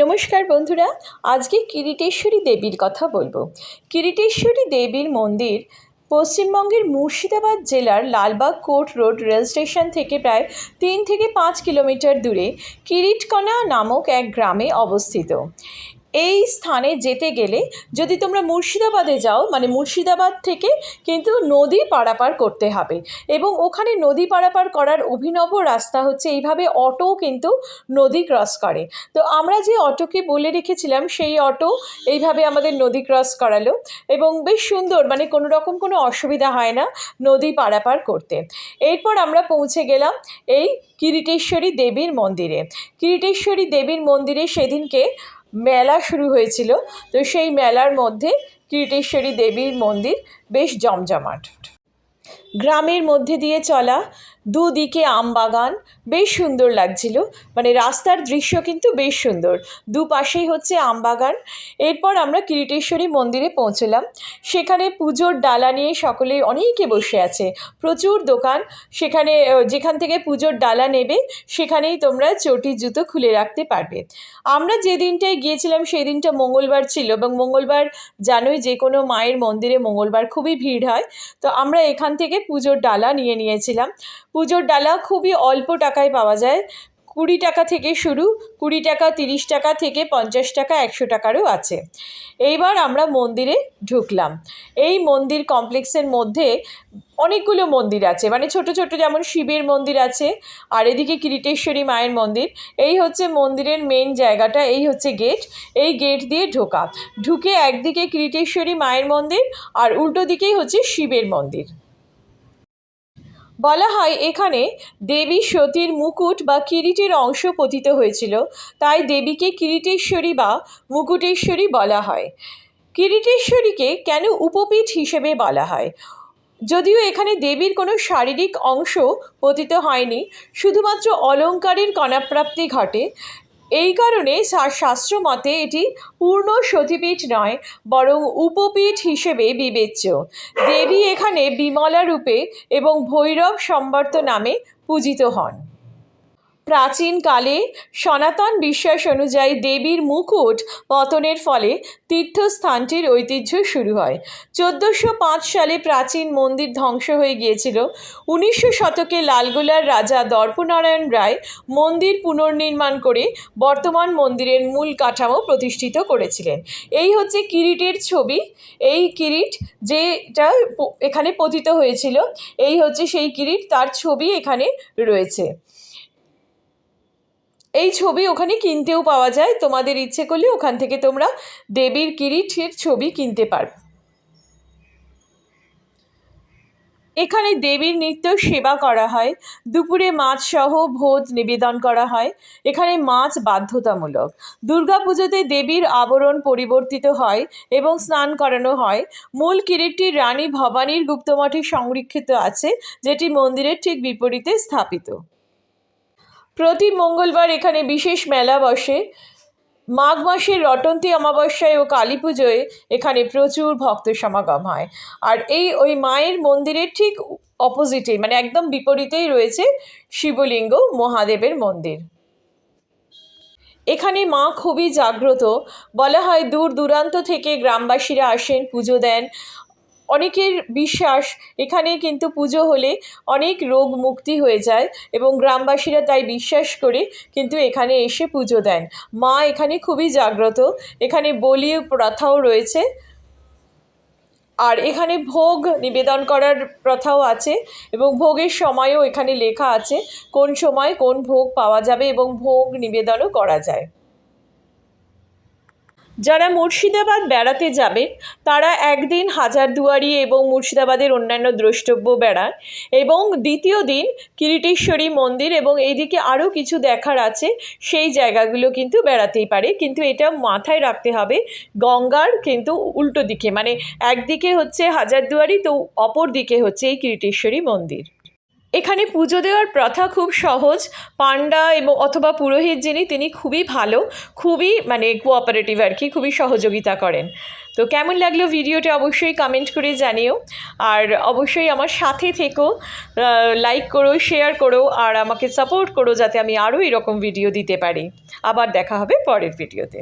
নমস্কার বন্ধুরা, আজকে কিরিটেশ্বরী দেবীর কথা বলব। কিরিটেশ্বরী দেবীর মন্দির পশ্চিমবঙ্গের মুর্শিদাবাদ জেলার Lalbagh court road rail station থেকে প্রায় তিন থেকে পাঁচ কিলোমিটার দূরে কিরিটকনা নামক এক গ্রামে অবস্থিত। এই স্থানে যেতে গেলে যদি তোমরা মুর্শিদাবাদে যাও মানে মুর্শিদাবাদ থেকে কিন্তু নদী পারাপার করতে হবে। এবং ওখানে নদী পারাপার করার অভিনব রাস্তা হচ্ছে এইভাবে অটো কিন্তু নদী ক্রস করে। তো আমরা যে অটোকে বলে রেখেছিলাম, সেই অটো এইভাবে আমাদের নদী ক্রস করালো এবং বেশ সুন্দর মানে কোনো রকম কোনো অসুবিধা হয় না নদী পারাপার করতে। এরপর আমরা পৌঁছে গেলাম এই কিরিটেশ্বরী দেবীর মন্দিরে। কিরিটেশ্বরী দেবীর মন্দিরে সেদিনকে মেলা শুরু হয়েছিল। তো সেই মেলার মধ্যে কীর্তেশ্বরী দেবীর মন্দির বেশ জমজমাট। গ্রামের মধ্যে দিয়ে চলা দুদিকে আম বাগান, বেশ সুন্দর লাগছিল। মানে রাস্তার দৃশ্য কিন্তু বেশ সুন্দর। দুপাশেই হচ্ছে আম বাগান। এরপর আমরা কিরিটেশ্বরী মন্দিরে পৌঁছলাম। সেখানে পুজোর ডালা নিয়ে সকলে অনেকে বসে আছে। প্রচুর দোকান। সেখানে যেখান থেকে পুজোর ডালা নেবে, সেখানেই তোমরা চটি, জুতো খুলে রাখতে পারবে। আমরা যে দিনটায় গিয়েছিলাম, সেই দিনটা মঙ্গলবার ছিল এবং মঙ্গলবার জানোই যে কোনো মায়ের মন্দিরে মঙ্গলবার খুবই ভিড় হয়। তো আমরা এখান থেকে পুজোর ডালা নিয়ে নিয়েছিলাম। পুজোর ডালা খুবই অল্প টাকায় পাওয়া যায়। কুড়ি টাকা থেকে শুরু, কুড়ি টাকা, তিরিশ টাকা থেকে পঞ্চাশ টাকা, একশো টাকারও আছে। এইবার আমরা মন্দিরে ঢুকলাম। এই মন্দির কমপ্লেক্সের মধ্যে অনেকগুলো মন্দির আছে। মানে ছোট ছোট যেমন শিবের মন্দির আছে আর এদিকে কিরিটেশ্বরী মায়ের মন্দির। এই হচ্ছে মন্দিরের মেন জায়গাটা, এই হচ্ছে গেট এই গেট দিয়ে ঢোকা। ঢুকে একদিকে কিরিটেশ্বরী মায়ের মন্দির আর উল্টো দিকেই হচ্ছে শিবের মন্দির। বলা হয় এখানে দেবী সতীর মুকুট বা কিরিটের অংশ পতিত হয়েছিল। তাই দেবীকে কিরিটেশ্বরী বা মুকুটেশ্বরী বলা হয়। কিরিটেশ্বরীকে কেন উপপীঠ হিসেবে বলা হয়? যদিও এখানে দেবীর কোনো শারীরিক অংশ পতিত হয়নি, শুধুমাত্র অলঙ্কারের কণাপ্রাপ্তি ঘটে। এই কারণে শাস্ত্র মতে এটি পূর্ণ সতীপীঠ নয়, বরং উপপীঠ হিসেবে বিবেচ্য। দেবী এখানে বিমলা রূপে এবং ভৈরব সম্বর্ত নামে পূজিত হন। প্রাচীনকালে সনাতন বিশ্বাস অনুযায়ী দেবীর মুকুট পতনের ফলে তীর্থস্থানটির ঐতিহ্য শুরু হয়। চোদ্দোশো পাঁচ সালে প্রাচীন মন্দির ধ্বংস হয়ে গিয়েছিল। উনিশশো শতকে লালগোলার রাজা দর্পনারায়ণ রায় মন্দির পুনর্নির্মাণ করে বর্তমান মন্দিরের মূল কাঠামো প্রতিষ্ঠিত করেছিলেন। এই হচ্ছে কিরিটের ছবি। এই কিরিট যেটা এখানে পতিত হয়েছিল, এই হচ্ছে সেই কিরিট, তার ছবি এখানে রয়েছে। এই ছবি ওখানে কিনতেও পাওয়া যায়। তোমাদের ইচ্ছে করলে ওখান থেকে তোমরা দেবীর কিরিটের ছবি কিনতে পারবে। এখানে দেবীর নিত্য সেবা করা হয়। দুপুরে মাছ সহ ভোজ নিবেদন করা হয়। এখানে মাছ বাধ্যতামূলক। দুর্গাপুজোতে দেবীর আবরণ পরিবর্তিত হয় এবং স্নান করানো হয়। মূল কিরিটটি রানী ভবানীর গুপ্তমঠে সংরক্ষিত আছে, যেটি মন্দিরের ঠিক বিপরীতে স্থাপিত। প্রতি মঙ্গলবার এখানে বিশেষ মেলা বসে। মাঘ মাসের রটন্তী অমাবস্যায় ও কালী পুজোয় এখানে প্রচুর ভক্ত সমাগম হয়। আর এই ওই মায়ের মন্দিরের ঠিক অপোজিটে মানে একদম বিপরীতেই রয়েছে শিবলিঙ্গ মহাদেবের মন্দির। এখানে মা খুবই জাগ্রত। বলা হয় দূর দূরান্ত থেকে গ্রামবাসীরা আসেন, পুজো দেন। অনেকের বিশ্বাস এখানে কিন্তু পুজো হলে অনেক রোগ মুক্তি হয়ে যায় এবং গ্রামবাসীরা তাই বিশ্বাস করে কিন্তু এখানে এসে পুজো দেন। মা এখানে খুবই জাগ্রত। এখানে বলি প্রথাও রয়েছে। আর এখানে ভোগ নিবেদন করার প্রথাও আছে এবং ভোগের সময়ও এখানে লেখা আছে কোন সময় কোন ভোগ পাওয়া যাবে এবং ভোগ নিবেদনও করা যায়। যারা মুর্শিদাবাদ বেড়াতে যাবেন তারা একদিন হাজারদুয়ারি এবং মুর্শিদাবাদের অন্যান্য দ্রষ্টব্য বেড়ান এবং দ্বিতীয় দিন কিরিটেশ্বরী মন্দির এবং এইদিকে আরও কিছু দেখার আছে, সেই জায়গাগুলো কিন্তু বেড়াতেই পারে। কিন্তু এটা মাথায় রাখতে হবে, গঙ্গার কিন্তু উল্টো দিকে মানে একদিকে হচ্ছে হাজারদুয়ারি, তো অপর দিকে হচ্ছে এই কিরিটেশ্বরী মন্দির। এখানে পুজো দেওয়ার প্রথা খুব সহজ। পান্ডা এবং অথবা পুরোহিত যিনি, তিনি খুবই ভালো, খুবই মানে কোঅপারেটিভ আর কি, খুবই সহযোগিতা করেন। তো কেমন লাগল ভিডিওটা অবশ্যই কমেন্ট করে জানিও। আর অবশ্যই আমার সাথে থেকো লাইক করো শেয়ার করো, আর আমাকে সাপোর্ট করো যাতে আমি আরও এরকম ভিডিও দিতে পারি। আবার দেখা হবে পরের ভিডিওতে